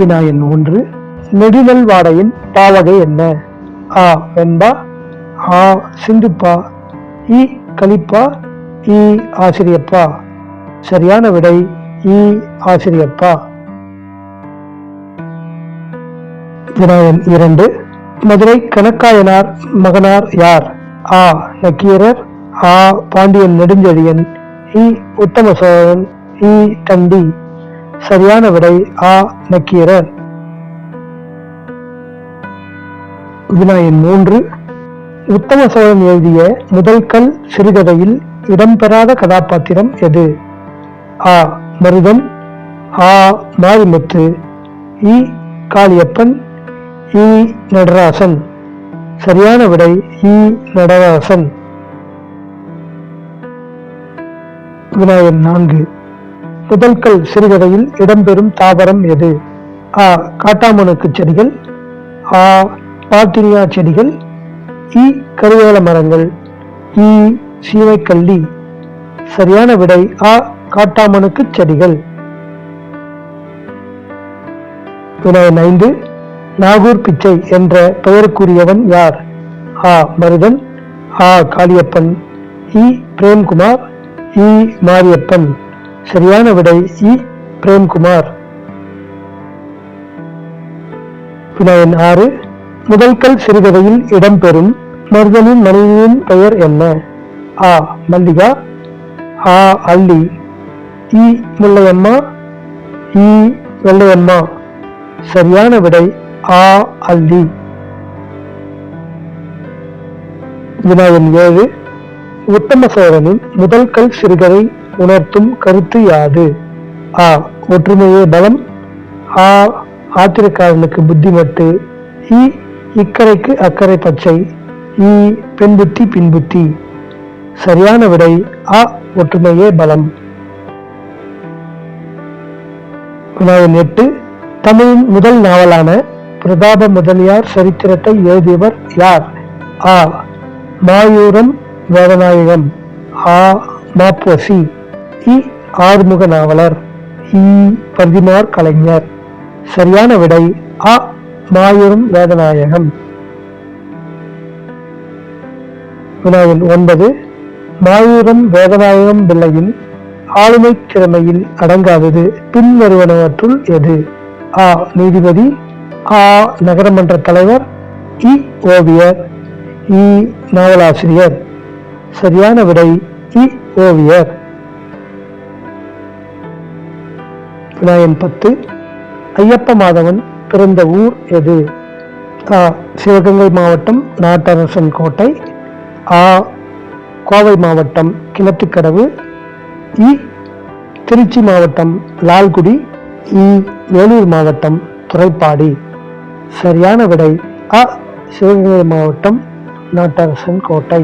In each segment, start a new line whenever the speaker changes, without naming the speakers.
வினா எண் ஒன்று நெடுநல் வாடையின் பாவகை என்ன? ஆ வெண்பா ஆ சிந்துப்பா இ கலிப்பா இ ஆசிரியப்பா. சரியான விடை இ ஆசிரியப்பா. வினாயன் இரண்டு மதுரை கணக்காயனார் மகனார் யார்? ஆ நக்கீரர் ஆ பாண்டியன் நெடுஞ்செழியன் இ உத்தம சோழன் இ தண்டி சரியான விடை ஆ நக்கீரர். வினாயன் மூன்று. உத்தம சோழன் எழுதிய முதல் கல் சிறுகதையில் இடம்பெறாத கதாபாத்திரம் எது? ஆ. மருதம். ஆ. மாரிமுத்து. இ. காளியப்பன். இ. நடராசன். சரியான விடை இ. நடராசன். விநாயகன் நான்கு. புதல்கள் சிறுகதையில் இடம்பெறும் தாவரம் எது? ஆ காட்டாமணுக்கு செடிகள். ஆ பாட்டினியா செடிகள். இ கருவேல மரங்கள். இ சீமைக்கல்லி. சரியான விடை ஆ காட்டாமணுக்கு செடிகள். வினாயன் ஐந்து நாகூர் பிச்சை என்ற பெயருக்குரியவன் யார்? ஆ மருதன். ஆ காளியப்பன். இ பிரேம்குமார். இ மாரியப்பன். சரியான விடை சி. பிரேம்குமார். வினாயன் ஆறு. முதல்கல் சிறுகதையில் இடம்பெறும் மருதனின் மனைவியின் பெயர் என்ன? ஆ. மல்லிகா. ஆ. அள்ளி. இ. முல்லையம்மா. இ. வெள்ளையம்மா. சரியான விடை ஆ. அள்ளி. வினாயன் ஏழு. உத்தம சோழனின் முதல் கல் சிறுகதை உணர்த்தும் கருத்து யாது? ஆ ஒற்றுமையே பலம். ஆ ஆத்திரக்காரனுக்கு புத்திமட்டு. இ இக்கரைக்கு அக்கறை பச்சை. இ பெண்புத்தி பின்புத்தி. சரியான விடை ஆ ஒற்றுமையே பலம். வினாயன் எட்டு தமிழின் முதல் நாவலான பிரதாப முதலியார் சரித்திரத்தை எழுதியவர் யார்? ஆ மாயூரம் வேதநாயகம். ஆ மாப்போசி. இ ஆறுமுக நாவலர் இ பரிதிமார் கலைஞர். சரியான விடை அ மாயூரம் வேதநாயகம். வினாவில் ஒன்பது மாயூரம் வேதநாயகம் பிள்ளையின் ஆளுமை திறமையில் அடங்காதது பின்வருவனவற்றுள் எது? ஆ நீதிபதி ஆ நகரமன்ற தலைவர் இ ஓவியர். இ நாவலாசிரியர். சரியான விடை இ ஓவியர். வினாயன் பத்து. ஐயப்ப மாதவன் பிறந்த ஊர் எது? ஆ சிவகங்கை மாவட்டம் நாட்டரசன் கோட்டை. ஆ கோவை மாவட்டம் கிணத்துக்கடவு. இ திருச்சி மாவட்டம் லால்குடி. இ வேலூர் மாவட்டம் துறைப்பாடி. சரியான விடை அ சிவகங்கை மாவட்டம் நாட்டரசன் கோட்டை.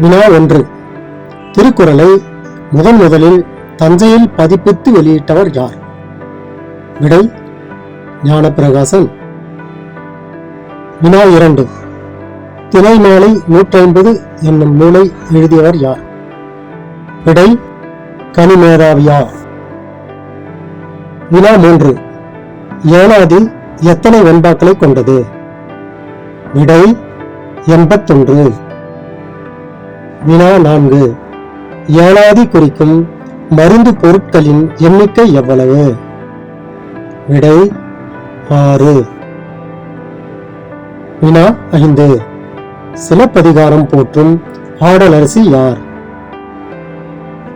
வினா ஒன்று. திருக்குறளை முதன் முதலில் தஞ்சையில் பதிப்பித்து வெளியிட்டவர் யார்? விடை ஞானப்பிரகாசன். வினா இரண்டு. திணைமாலை நூற்றைம்பது என்னும் நூலை எழுதியவர் யார்? விடை கனிமேதாவியா வினா மூன்று. ஏனாதி எத்தனை வெண்பாக்களை கொண்டது? விடை எண்பத்தொன்று. வினா நான்கு ஏழாதி குறிக்கும் மருந்து பொருட்களின் எண்ணிக்கை எவ்வளவு? விடை ஆறு. வினா ஐந்து. சிலப்பதிகாரம் போற்றும் ஆடலரசி யார்?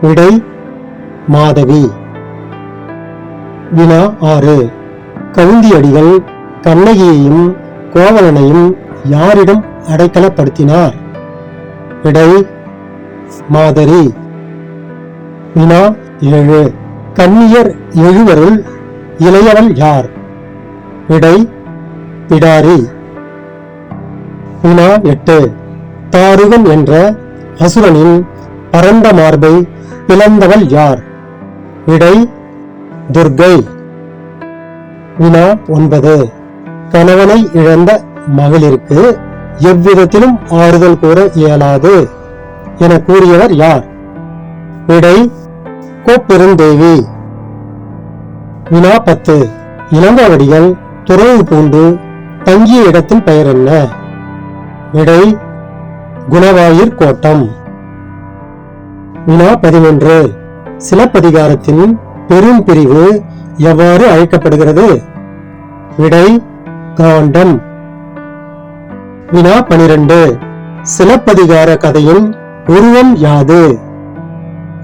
விடை மாதவி. வினா ஆறு. கவுந்தியடிகள் கண்ணகியையும் கோவலனையும் யாரிடம் அடைக்கலப்படுத்தினார்? விடை மாதரி. வினா ஏழு. கன்னியர் எழுவருள் இளையவள் யார்? விடை பிடாரி. வினா எட்டு. தாருகன் என்ற அசுரனின் பரந்த மார்பை பிளந்தவள் யார்? விடை துர்கை வினா ஒன்பது. கணவனை இழந்த மகளிருக்கு எவ்விதத்திலும் ஆறுதல் கூற இயலாது என கூறியவர் யார்? விடை கோப்பெருந்தேவி. வினா பத்து. இளங்கவடிகள் துறவு பூண்டு தங்கிய இடத்தின் பெயர் என்ன? விடை குணவாயிற் கோட்டம். வினா பதினொன்று. சிலப்பதிகாரத்தின் பெரும் பிரிவு எவ்வாறு அழைக்கப்படுகிறது? விடை காண்டம். வினா பனிரெண்டு. சிலப்பதிகார கதையின் உருவம் யாது?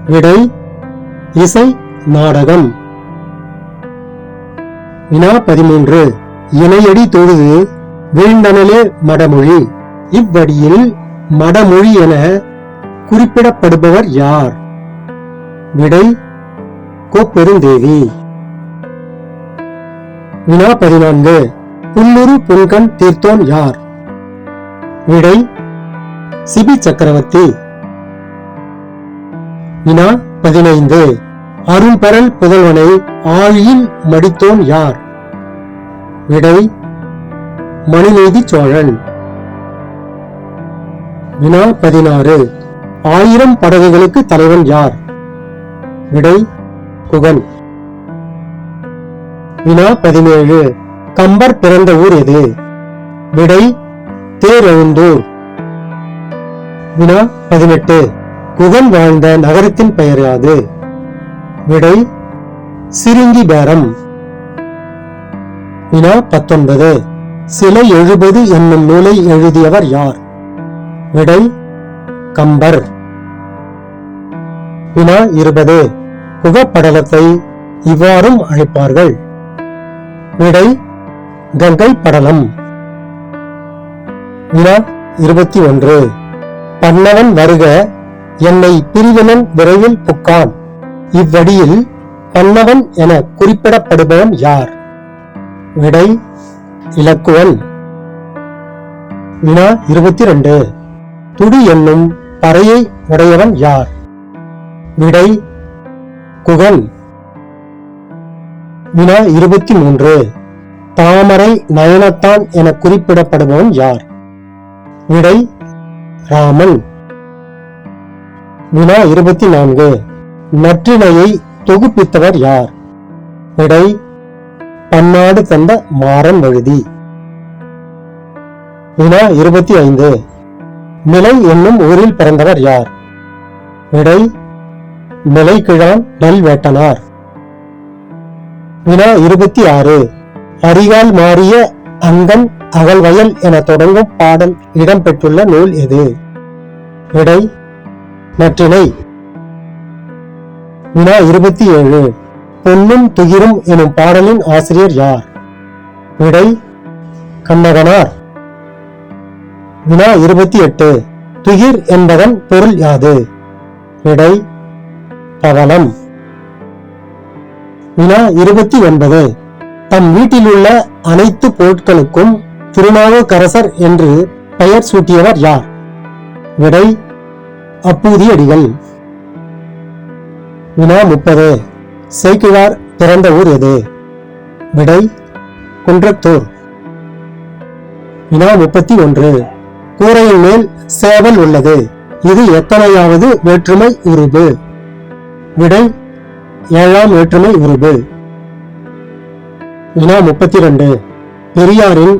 விடை இசை நாடகம். வினா பதிமூன்று. இணையடி தொழுது வீழ்ந்தனலே மடமொழி. இவ்வடியில் மடமொழி என குறிப்பிடப்படுபவர் யார்? விடை கோப்பெருந்தேவி. வினா பதினான்கு. புல்லுரு புன்கண் தீர்த்தோன் யார்? விடை சிபி சக்கரவர்த்தி. வினா பதினைந்து. அரும்பரல் புதல்வனை ஆழியில் மடித்தோன் யார்? விடை மணிநீதி சோழன். வினா பதினாறு. ஆயிரம் படகுகளுக்கு தலைவன் யார்? விடை குகன். வினா பதினேழு. கம்பர் பிறந்த ஊர் எது? விடை தேரெழுந்தூர் வினா பதினெட்டு. குகன் வாழ்ந்த நகரத்தின் பெயர் யாது? விடை சிரிங்கி பேரம். வினா பத்தொன்பது. சிலை எழுபது என்னும் நூலை எழுதியவர் யார்? விடை கம்பர். வினா இருபது. குகப்படலத்தை இவ்வாறும் அழைப்பார்கள். விடை கங்கை படலம். வினா இருபத்தி ஒன்று. பன்னவன் வருக என்னை பிரிவினன் விரைவில் புக்கான். இவ்வடியில் பன்னவன் என குறிப்பிடப்படுபவன் யார்? விடை இலக்குவன். வினா இருபத்தி ரெண்டு. துடி என்னும் பறையை உடையவன் யார்? விடை குகன். வினா இருபத்தி மூன்று. தாமரை நயனத்தான் என குறிப்பிடப்படுபவன் யார்? விடை ராமன். வினா இருபத்தி நான்கு. நற்றினையை தொகுப்பித்தவர் யார்? விடை பன்னாடு தந்த மாறன் வழுதி. வினா இருபத்தி ஐந்து. நிலை என்னும் ஊரில் பிறந்தவர் யார்? விடை நிலைக்கிழான் நெல் வேட்டனார் வினா இருபத்தி ஆறு. அரிகால் மாறிய அங்கம் அகல்வயல் என தொடங்கும் பாடல் இடம்பெற்றுள்ள நூல் எது? விடை நற்றினை வினா இருபத்தி ஏழு. பொன்னும் துகிரும் எனும் பாடலின் ஆசிரியர் யார்? விடை கண்ணகனார். வினா இருபத்தி எட்டு. துகிர் என்பதன் பொருள் யாது? விடை பவனம். வினா இருபத்தி ஒன்பது. தம் வீட்டிலுள்ள அனைத்து பொருட்களுக்கும் திருநாவுக்கரசர் என்று பெயர் சூட்டியவர் யார்? விடை அப்பூதி அடிகள் வினா முப்பது. சேக்கிழார் பிறந்த ஊர் எது? விடை குன்றத்தூர். வினா முப்பத்தி ஒன்று. கூரையின் மேல் சேவல் உள்ளது. இது எத்தனையாவது வேற்றுமை உருபு விடை ஏழாம் வேற்றுமை உருபு வினா முப்பத்தி ரெண்டு பெரியாரின்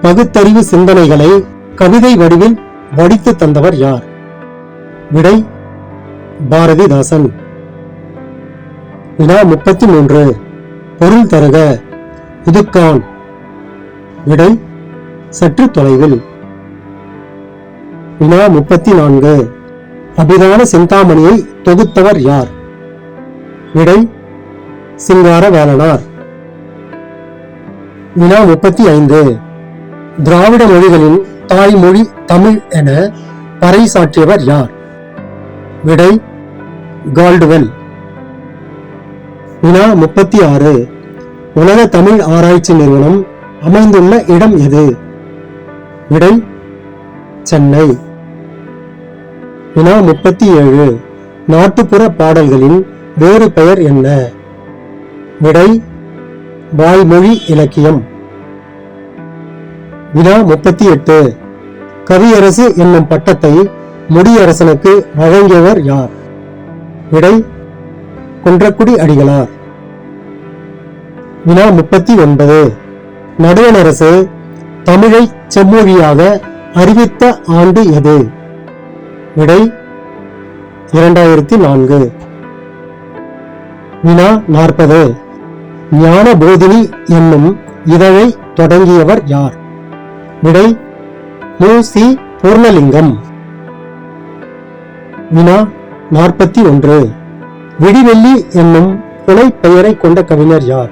பகுத்தறிவு சிந்தனைகளை கவிதை வடிவில் வடித்து தந்தவர் யார்? விடை பாரதிதாசன். வினா முப்பத்தி மூன்று பொருள் தருக உதுக்கான் விடை சற்று தொலைவில். வினா முப்பத்தி நான்கு அபிதான சிந்தாமணியை தொகுத்தவர் யார்? விடை சிங்கார வேலனார் வினா முப்பத்தி ஐந்து. திராவிட மொழிகளின் தாய்மொழி தமிழ் என பறைசாற்றியவர் யார்? விடை கால்டுவெல். வினா முப்பத்தி ஆறு. உலக தமிழ் ஆராய்ச்சி நிறுவனம் அமைந்துள்ள இடம் எது? விடை சென்னை. வினா முப்பத்தி ஏழு. நாட்டுப்புற பாடல்களின் வேறு பெயர் என்ன? விடை வாய்மொழி இலக்கியம். வினா முப்பத்தி எட்டு கவியரசு என்னும் பட்டத்தை முடியரசனுக்கு வழங்கியவர் யார்? விடை குன்றக்குடி அடிகளார். வினா முப்பத்தி ஒன்பது நடுவணரசு தமிழை செம்மொழியாக அறிவித்த ஆண்டு எது? விடை இரண்டாயிரத்தி நான்கு. வினா நாற்பது. ஞான போதினி என்னும் இதழை தொடங்கியவர் யார்? விடை மு. சி. பூர்ணலிங்கம். வினா நாற்பத்தி ஒன்று. விடிவெள்ளி என்னும் புனை பெயரை கொண்ட கவிஞர் யார்?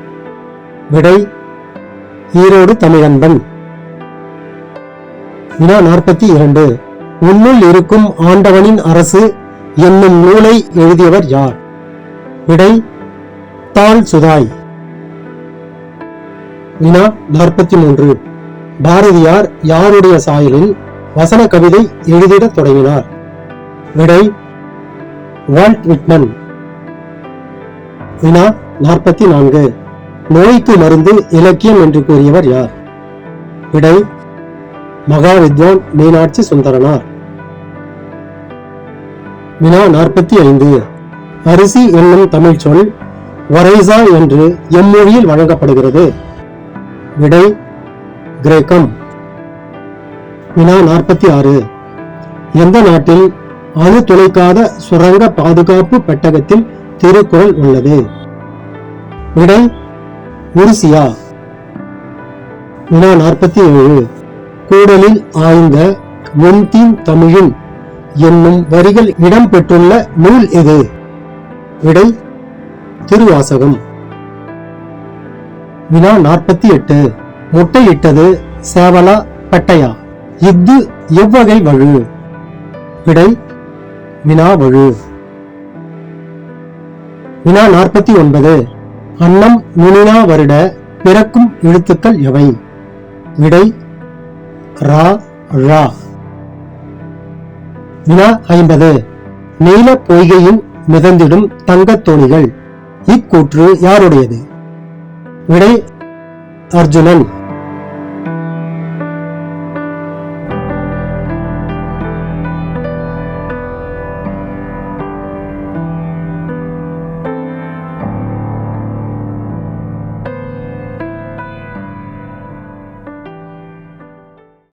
விடை ஈரோடு தமிழன்பன். வினா நாற்பத்தி இரண்டு. உன்னுள் இருக்கும் ஆண்டவனின் அரசு என்னும் நூலை எழுதியவர் யார்? விடை தாள் சுதாய். வினா நாற்பத்தி மூன்று பாரதியார் யாருடைய சாயலில் வசன கவிதை எழுதிடத் தொடங்கினார்? விடை வால்ட் விட்மன். வினா நாற்பத்தி நான்கு நோய்க்கு மருந்து இலக்கியம் என்று கூறியவர் யார்? விடை மகா வித்வான் மீனாட்சி சுந்தரனார். வினா நாற்பத்தி ஐந்து அரிசி என்னும் தமிழ் சொல் வரைசா என்று எம்மொழியில் வழங்கப்படுகிறது. விடை கிரேக்கம். வினா நாற்பத்தி ஆறு. எந்த நாட்டில் அணு துளைக்காத சுரங்க பாதுகாப்பு பெட்டகத்தில் திருக்குறள் உள்ளது? விடை உருசியா. வினா நாற்பத்தி ஏழு. கூடலில் ஆய்ந்த முன்தீன் தமிழின் என்னும் வரிகள் இடம்பெற்றுள்ள நூல் எது? விடை திருவாசகம். வினா நாற்பத்தி எட்டு. முட்டையிட்டது சேவலா பட்டையா. இஃது எவ்வகை வழு? விடை வினா வழு. வினா நாற்பத்தி ஒன்பது. அன்னம் நுனினா வருட பிறக்கும் எழுத்துக்கள் எவை? விடை ரா ரா. வினா ஐம்பது. நீல பொய்கையின் மிதந்திடும் தங்கத் தோணிகள். இக்கூற்று யாருடையது? விடை அர்ஜுனன்.